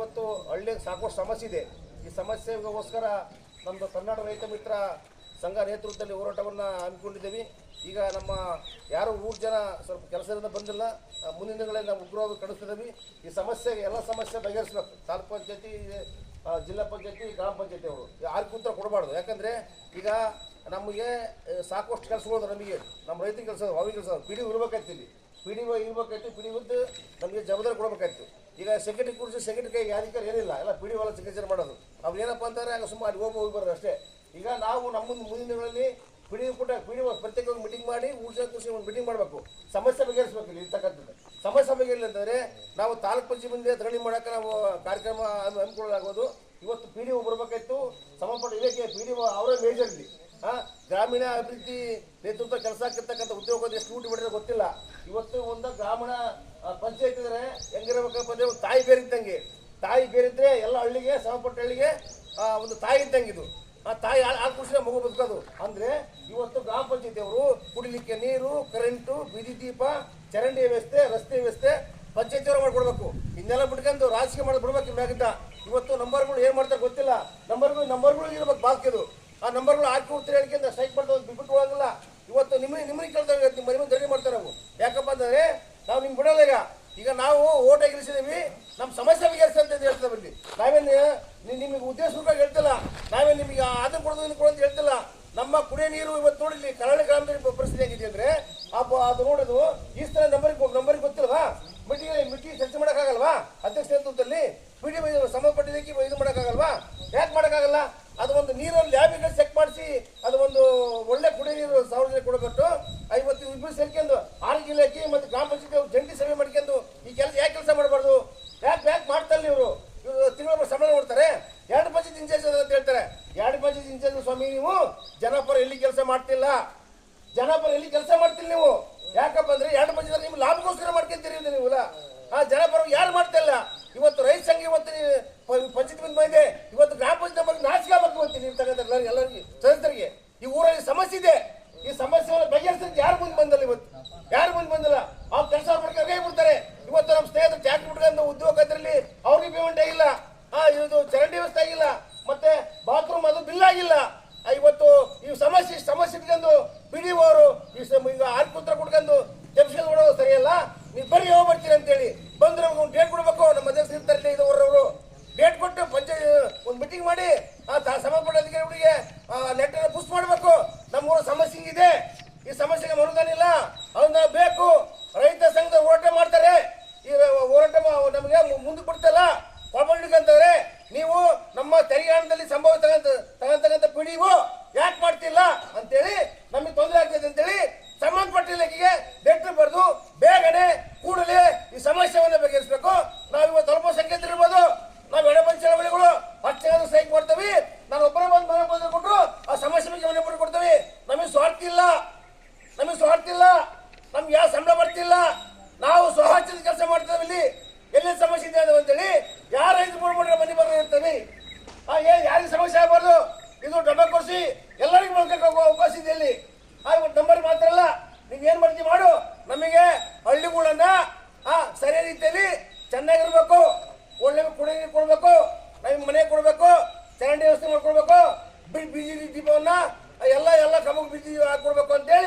ಇವತ್ತು ಹಳ್ಳಿಗೆ ಸಾಕಷ್ಟು ಸಮಸ್ಯೆ ಇದೆ. ಈ ಸಮಸ್ಯೆಗೋಸ್ಕರ ನಮ್ಮದು ಕರ್ನಾಟಕ ರೈತ ಮಿತ್ರ ಸಂಘ ನೇತೃತ್ವದಲ್ಲಿ ಹೋರಾಟವನ್ನು ಹಮ್ಮಿಕೊಂಡಿದ್ದೀವಿ. ಈಗ ನಮ್ಮ ಯಾರು ಮೂರು ಜನ ಸ್ವಲ್ಪ ಕೆಲಸದಿಂದ ಬಂದಿಲ್ಲ, ಮುಂದಿನ ದಿನಗಳಲ್ಲಿ ನಾವು ಉಗ್ರವಾಗಿ ಕಳಿಸ್ತಿದ್ದೀವಿ ಈ ಸಮಸ್ಯೆಗೆ ಎಲ್ಲ ಸಮಸ್ಯೆ ಬಗೆಹರಿಸಬೇಕು. ತಾಲೂಕು ಪಂಚಾಯತಿ ಜಿಲ್ಲಾ ಪಂಚಾಯತಿ, ಗ್ರಾಮ ಪಂಚಾಯತಿ ಅವರು. ಯಾರು ಕೂತ್ರ ಕೊಡಬಾರ್ದು. ಯಾಕಂದರೆ ಈಗ ನಮಗೆ ಸಾಕಷ್ಟು ಕೆಲಸಗಳು ನಮಗೆ. ನಮ್ಮ ರೈತ ಕೆಲಸ ಅವ್ರಿಗೆ ಕೆಲಸ ಪಿ ಡಿ ಇರ್ಬೇಕಾಯ್ತು ಇಲ್ಲಿ ಪಿ ಡಿ ಇರ್ಬೇಕಾಯ್ತು ಪಿ ಡಿ ಒದ್ದು ನಮಗೆ ಜವಾಬ್ದಾರಿ ಕೊಡಬೇಕಾಯ್ತು. ಈಗ ಸೆಕ್ರೆಟರಿ ಕುರಿತು ಸೆಕ್ರೆಟರಿ ಕೈ ಅಧಿಕಾರ ಏನಿಲ್ಲ ಎಲ್ಲ ಪಿ ಡಿ ಒಳ ಸಿಗ್ನೇಚರ್ ಮಾಡೋದು. ಅವ್ರು ಏನಪ್ಪ ಅಂತಾರೆ ಆಗ ಸುಮ್ಮನೆ ಅಲ್ಲಿ ಹೋಗಿ ಹೋಗಿ ಬರೋದು ಅಷ್ಟೇ. ಈಗ ನಾವು ನಮ್ಮ ಮುಂದೆ ಮುಂದಿನ ದಿನಗಳಲ್ಲಿ ಪಿ ಕೂಡ ಪಿ ಡಿ ಪ್ರತ್ಯೇಕವಾಗಿ ಮೀಟಿಂಗ್ ಮಾಡಿ ಊರ್ಜಾ ಕೃಷಿ ಒಂದು ಮೀಟಿಂಗ್ ಮಾಡಬೇಕು. ಸಮಸ್ಯೆ ಬಗೆಹರಿಸ್ಬೇಕು ಇಲ್ಲಿ ಇರ್ತಕ್ಕಂಥದ್ದು. ಸಮಸ್ಯೆ ಬಗೆಹರಿಲ್ಲ ಅಂತಂದರೆ ನಾವು ತಾಲೂಕು ಪಂಚಾಯತ್ ಮುಂದೆ ಧರಣಿ ಮಾಡೋಕೆ ನಾವು ಕಾರ್ಯಕ್ರಮ ಹಮ್ಮಿಕೊಳ್ಳಲಾಗೋದು ಇವತ್ತು ಪಿ ಡಿ ಒ ಬರಬೇಕಾಯ್ತು. ಸಂಬಂಧಪಟ್ಟ ಇಲಾಖೆ ಪಿ ಡಿ ಒ ಅವರೇ ಮೇಜರ್ ಇಲ್ಲಿ. ಆ, ಗ್ರಾಮೀಣ ಅಭಿವೃದ್ಧಿ ನೇತೃತ್ವ ಕೆಲಸ ಆಗಿರ್ತಕ್ಕಂಥ ಉದ್ಯೋಗದ ಎಷ್ಟು ಊಟ ಬಿಡಿದ್ರೆ ಗೊತ್ತಿಲ್ಲ. ಇವತ್ತು ಒಂದು ಗ್ರಾಮೀಣ ಪಂಚಾಯತ್ ಇದ್ರೆ ಹೆಂಗಿರ್ಬೇಕಪ್ಪ ಒಂದು ತಾಯಿ ಬೇರೆ ಇದ್ದಂಗೆ. ತಾಯಿ ಬೇರಿದ್ರೆ ಎಲ್ಲ ಹಳ್ಳಿಗೆ ಸಂಬಂಧಪಟ್ಟ ಹಳ್ಳಿಗೆ ಒಂದು ತಾಯಿ ಇದ್ದಂಗೆ ಇದು. ಆ ತಾಯಿ ಆ ಮಗು ಬದುಕೋದು. ಅಂದ್ರೆ ಇವತ್ತು ಗ್ರಾಮ ಪಂಚಾಯತಿ ಅವರು ಕುಡಿಲಿಕ್ಕೆ ನೀರು, ಕರೆಂಟು, ಬೀದಿ ದೀಪ, ಚರಂಡಿ ವ್ಯವಸ್ಥೆ, ರಸ್ತೆ ವ್ಯವಸ್ಥೆ ಪಂಚಾಯತ್ ಅವರು ಮಾಡ್ಕೊಡ್ಬೇಕು. ಇನ್ನೆಲ್ಲ ಬಿಟ್ಕೊಂಡು ರಾಜಕೀಯ ಮಾಡಿ ಬಿಡ್ಬೇಕು ಇವತ್ತು ನಂಬರ್ಗಳು ಏನ್ ಮಾಡ್ತಾರೆ ಗೊತ್ತಿಲ್ಲ. ನಂಬರ್ಗಳು ನಂಬರ್ಗಳು ಇರ್ಬೇಕು ಬಾಕಿದು ಆ ನಂಬರ್ಗಳು ಹಾಕಿ ಕೊಡ್ತೀರಿ ಹೇಳ್ಕೊಂಡು ಸ್ಟ್ರೈಕ್ ಮಾಡ್ತಾರೆ ಬಿಟ್ಟು ಹೋಗಲ್ಲ ಇವತ್ತು ನಿಮ್ಮ ನಿಮಗೆ ಕೇಳ್ತಾರೆ ನಿಮ್ಮ ಮನೆ ಧರಣಿ ಮಾಡ್ತಾರೆ ನಾವು ಯಾಕಪ್ಪ ಅಂದ್ರೆ ನಾವು ನಿಮ್ಗೆ ಬಿಡೋಲ್ಲ ಈಗ. ಈಗ ನಾವು ಓಟ್ ಎಗರಿಸಿದೀವಿ. ನಮ್ಮ ಸಮಸ್ಯೆ ಬಗೆಹರಿಸಿ ಅಂತ ಹೇಳ್ತಾ ಬನ್ನಿ ನಾವೇನು ನಿಮಗೆ ಉದ್ದೇಶಪೂರ್ವಕ ಹೇಳ್ತಿಲ್ಲ. ನಾವೇನು ನಿಮಗೆ ಅದನ್ನ ಕೊಡೋದು ಇದನ್ನು ಕೊಡೋದು ಹೇಳ್ತಿಲ್ಲ. ನಮ್ಮ ಕುಡಿಯ ನೀರು ಇವತ್ತು ನೋಡಿ ಇಲ್ಲಿ ಕರಾವಳಿ ಗ್ರಾಮದಲ್ಲಿ ಪರಿಸ್ಥಿತಿ ಆಗಿದೆ ಅಂದ್ರೆ ಅದು ನೋಡೋದು ಈ ಸಲ ನಂಬರಿಗೆ ನಂಬರಿಗೆ ಗೊತ್ತಿಲ್ವಾ? ಮೀಟಿಂಗ್ ಮೀಟಿಂಗ್ ಚರ್ಚೆ ಮಾಡೋಕ್ಕಾಗಲ್ವಾ? ಅಧ್ಯಕ್ಷ ನೇತೃತ್ವದಲ್ಲಿ ಮೀಟಿಂಗ್ ಸಂಬಂಧಪಟ್ಟಿದ್ದಕ್ಕೆ ಇದು ಮಾಡೋಕ್ಕಾಗಲ್ವಾ? ಯಾಕೆ ಮಾಡೋಕ್ಕಾಗಲ್ಲ? ಅದು ಒಂದು ನೀರಲ್ಲಿ ಲ್ಯಾಬಿಗೆ ಚೆಕ್ ಮಾಡಿಸಿ, ಅದು ಒಂದು ಒಳ್ಳೆ ಕುಡಿಯ ನೀರು ಸಾರ್ವಜನಿಕ ಕೊಡಬೇಕು ಐವತ್ತು ಇಬ್ಬರು ಸೇರ್ಕೊಂಡು ಆರೋಗ್ಯ ಇಲಾಖೆ ಮತ್ತು ಗ್ರಾಮ ಪಂಚಾಯತಿ ಜಂಟಿ ಸಭೆ ಮಾಡ್ಕೊಂಡು ಈ ಕೆಲಸ ಯಾಕೆ ಕೆಲಸ ಮಾಡಬಾರ್ದು? ಯಾಕೆ ಯಾಕೆ ಮಾಡ್ತಾರೆ ಇವರು? ಇವರು ತಿಂಗಳ ಸಂಬಳ ನೋಡ್ತಾರೆ. ಎರಡು ಪಂಚಾಯತ್ ಇನ್ಚಾರ್ಜ್ ಅಂತ ಹೇಳ್ತಾರೆ. ಎರಡು ಪಂಚಾಯತ್ ಇನ್ಚಾರ್ಜ್ ಸ್ವಾಮಿ, ನೀವು ಜನಪರ ಎಲ್ಲಿ ಕೆಲಸ ಮಾಡ್ತಿಲ್ಲ? ಜನಪರ ಎಲ್ಲಿ ಕೆಲಸ ಮಾಡ್ತಿಲ್ಲ ನೀವು ಯಾಕಪ್ಪ ಅಂದ್ರೆ ಎರಡು ಪಂಚಾಯತ್ ನಿಮ್ಗೆ ಲಾಭಕ್ಕೋಸ್ಕರ ಮಾಡ್ಕೊಂತೀರಿ ಇದು ನೀವುಲ್ಲ ಆ ಜನಪರ ಯಾರು ಮಾಡ್ತಾ ಇಲ್ಲ ಇವತ್ತು ರೈತ ಸಂಘ ಇವತ್ತು ನೀವು ಪ- ಪಂಚಾಯತ್ ಬಂದ್ ಬಂದಿದೆ ಇವತ್ತು ಗ್ರಾಮ ಪಂಚಾಯತ್ ಬಗ್ಗೆ ನಾಚಿಕೆ ಆಗ್ಬೇಕು ಇವತ್ತು ನೀವು ತಗೊಂಡ್ರೆ ಎಲ್ಲರಿಗೆ ಎಲ್ಲರಿಗೆ ಸದಸ್ಯರಿಗೆ ಈ ಊರಲ್ಲಿ ಸಮಸ್ಯೆ ಇದೆ. ಈ ಸಮಸ್ಯೆ ಬಗೆಹರಿಸಿದ್ರೆ ಯಾರು ಮುಂದೆ ಬಂದಲ್ಲ ಇವತ್ತು? ಯಾರು ಮುಂದೆ ಬಂದಿಲ್ಲ? ಅವ್ರು ಕೆಲಸ ಕೈ ಬಿಡ್ತಾರೆ ಇವತ್ತು ನಮ್ಮ ಸ್ನೇಹಿತರು ಟ್ಯಾಕ್ಟ್ ಬಿಟ್ಕೊಂಡು ಉದ್ಯೋಗ ಇದ್ರಲ್ಲಿ ಅವ್ರಿಗೆ ಪೇಮೆಂಟ್ ಆಗಿಲ್ಲ ಆ, ಇದು ಚರಂಡಿ ವ್ಯವಸ್ಥೆ ಆಗಿಲ್ಲ. ಮತ್ತೆ ಬಾತ್ರೂಮ್ ಅದು ಬಿಲ್ ಆಗಿಲ್ಲ. ಇವತ್ತು ಈ ಸಮಸ್ಯೆ ಸಮಸ್ಯೆ ಇಟ್ಕೊಂಡು ಬಿಡಿ ಅವರು ಈ ಈಗ ಆರ್ಪುತ್ರ ಕೊಡ್ಕೊಂಡು ಜಪ್ಸ್ಕೊಂಡು ಕೊಡೋದು ಸರಿಯಲ್ಲ? ನೀವು ಬರೀ ಹೋಗ್ಬರ್ತೀರಿ ಬರ್ತೀರಿ ಅಂತೇಳಿ. ಬಂದ್ರೆ ಒಂದು ಡೇಟ್ ಕೊಡ್ಬೇಕು. ನಮ್ಮ ಅಧ್ಯಕ್ಷರು ಇರ್ತಾರೆ ಇದು ಅವರು ಡೇಟ್ ಕೊಟ್ಟು ಪಂಚಾಯತ್ ಒಂದು ಮೀಟಿಂಗ್ ಮಾಡಿ. ಸಂಬಂಧಪಟ್ಟ ಅಧಿಕಾರಿಗಳಿಗೆ ಲೆಟರ್ ಪುಷ್ ಮಾಡಬೇಕು. ನಮ್ಮೂರು ಸಮಸ್ಯೆ ಇದೆ ಈ ಸಮಸ್ಯೆಗೆ ಅನುದಾನ ಇಲ್ಲ ಅದನ್ನ ಬೇಕು. ರೈತ ಸಂಘದ ಹೋರಾಟ ಮಾಡ್ತಾರೆ. ಈ ಹೋರಾಟ ನಮಗೆ ಮುಂದೆ ಬಿಡ್ತಲ್ಲ ಅಂತಂದ್ರೆ ನೀವು ನಮ್ಮ ತೆರಿಗೆ ಸಂಭವ ತಗಂತ, ತಗಂತಕ್ಕಂಥ ಪಿಡಿಒ ಯಾಕೆ ಮಾಡ್ತಿಲ್ಲ ಅಂತೇಳಿ ನಮಗೆ ತೊಂದರೆ ಆಗ್ತದೆ ಅಂತೇಳಿ ಸಂಬಂಧಪಟ್ಟ ಇಲಾಖೆಗೆ ಲೆಟರ್ ಬರೆದು ಬೇಗನೆ ಕೂಡಲೇ ಈ ಸಮಸ್ಯೆಯನ್ನು ಬಗೆಹರಿಸಬೇಕು ನಾವು ಇವತ್ತು ಅಲ್ಪ ಸಂಖ್ಯೆ ಇರ್ಬೋದು ನಾವು ಎಡಬಂದ ಚಳವಳಿಗಳು ಹತ್ತು ಜನ ಸ್ಟ್ರೈಕ್ ಮಾಡ್ತೀವಿ ನಾನು ಒಬ್ಬರೇ ಬಂದು ಮನೆ ಬಂದು ಕೊಟ್ಟರು ಆ ಸಮಸ್ಯೆ ಬಗ್ಗೆ ಮನೆ ಬಂದು ಕೊಡ್ತೀವಿ ನಮಗೆ ಸ್ವಾರ್ಥ ಇಲ್ಲ ನಮಗೆ ಸ್ವಾರ್ಥ ಇಲ್ಲ ನಮ್ಗೆ ಯಾವ ಸಂಬಳ ಬರ್ತಿಲ್ಲ ನಾವು ಸ್ವಹಾಚಿತ ಕೆಲಸ ಮಾಡ್ತೇವೆ ಇಲ್ಲಿ. ಎಲ್ಲಿ ಸಮಸ್ಯೆ ಇದೆ ಅದು ಅಂತೇಳಿ ಯಾರು ರೈತ ಮಾಡ್ಬಿಟ್ರೆ ಮನೆ ಬರೋ ಇರ್ತೀವಿ ಆ, ಏ, ಯಾರಿಗೆ ಸಮಸ್ಯೆ ಆಗ್ಬಾರ್ದು? ಇದು ಡಬ್ಬ ಕೊಡಿಸಿ. ಎಲ್ಲರಿಗೂ ಹೋಗೋ ಅವಕಾಶ ಇದೆ ಇಲ್ಲಿ. ಒಂದು ನಂಬರ್ ಮಾತ್ರ ಅಲ್ಲ. ನೀವು ಏನು ಮಾಡ್ತೀವಿ ಮಾಡು. ನಮಗೆ ಹಳ್ಳಿಗಳನ್ನ, ಆ, ಸರಿಯಾದ ರೀತಿಯಲ್ಲಿ ಚೆನ್ನಾಗಿರ್ಬೇಕು. ಒಳ್ಳೆ ಕುಡಿ ನೀರು ಕೊಡ್ಬೇಕು. ನಮಗೆ ಮನೆ ಕೊಡಬೇಕು. ಚರಂಡಿ ವ್ಯವಸ್ಥೆ ಮಾಡ್ಕೊಡ್ಬೇಕು. ಬಿ, ಬೀದಿ ದೀಪವನ್ನ ಎಲ್ಲ ಎಲ್ಲ ಕಮಗ್ ಬೀದಿ ಹಾಕೊಡ್ಬೇಕು ಅಂತೇಳಿ